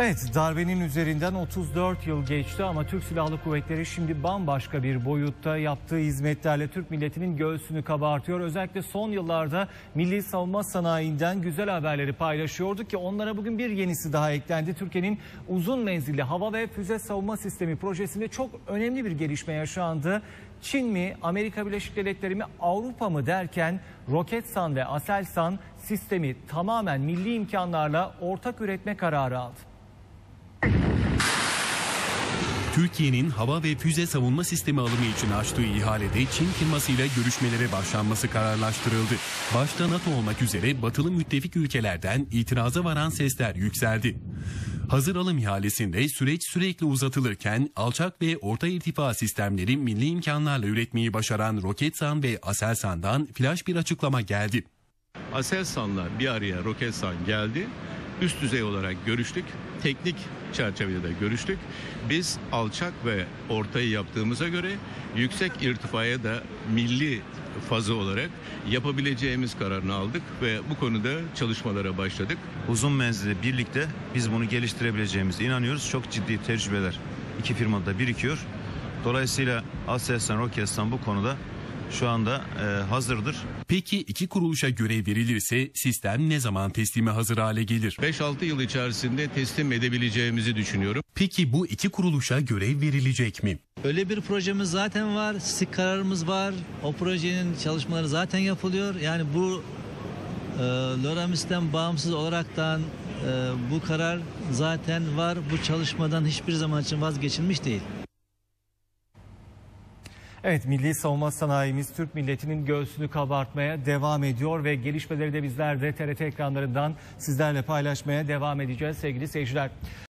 Evet darbenin üzerinden 34 yıl geçti ama Türk Silahlı Kuvvetleri şimdi bambaşka bir boyutta yaptığı hizmetlerle Türk milletinin göğsünü kabartıyor. Özellikle son yıllarda milli savunma sanayinden güzel haberleri paylaşıyorduk ki onlara bugün bir yenisi daha eklendi. Türkiye'nin uzun menzilli hava ve füze savunma sistemi projesinde çok önemli bir gelişme yaşandı. Çin mi, Amerika Birleşik Devletleri mi, Avrupa mı derken Roketsan ve Aselsan sistemi tamamen milli imkanlarla ortak üretme kararı aldı. Türkiye'nin hava ve füze savunma sistemi alımı için açtığı ihalede Çin firmasıyla görüşmelere başlanması kararlaştırıldı. Başta NATO olmak üzere batılı müttefik ülkelerden itiraza varan sesler yükseldi. Hazır alım ihalesinde süreç sürekli uzatılırken alçak ve orta irtifa sistemleri milli imkanlarla üretmeyi başaran Roketsan ve Aselsan'dan flash bir açıklama geldi. Aselsan'la bir araya Roketsan geldi. Üst düzey olarak görüştük. Teknik çerçevede de görüştük. Biz alçak ve ortayı yaptığımıza göre yüksek irtifaya da milli fazı olarak yapabileceğimiz kararını aldık ve bu konuda çalışmalara başladık. uzun menzilli birlikte biz bunu geliştirebileceğimize inanıyoruz. Çok ciddi tecrübeler iki firmada birikiyor. Dolayısıyla Aselsan, Roketsan bu konuda şu anda e, hazırdır. Peki iki kuruluşa görev verilirse sistem ne zaman teslime hazır hale gelir? 5-6 yıl içerisinde teslim edebileceğimizi düşünüyorum. Peki bu iki kuruluşa görev verilecek mi? Öyle bir projemiz zaten var, SİK kararımız var. O projenin çalışmaları zaten yapılıyor. Yani bu e, Loramis'ten bağımsız olaraktan e, bu karar zaten var. Bu çalışmadan hiçbir zaman için vazgeçilmiş değil. Evet milli savunma sanayimiz Türk milletinin göğsünü kabartmaya devam ediyor ve gelişmeleri de bizler de TRT ekranlarından sizlerle paylaşmaya devam edeceğiz sevgili seyirciler.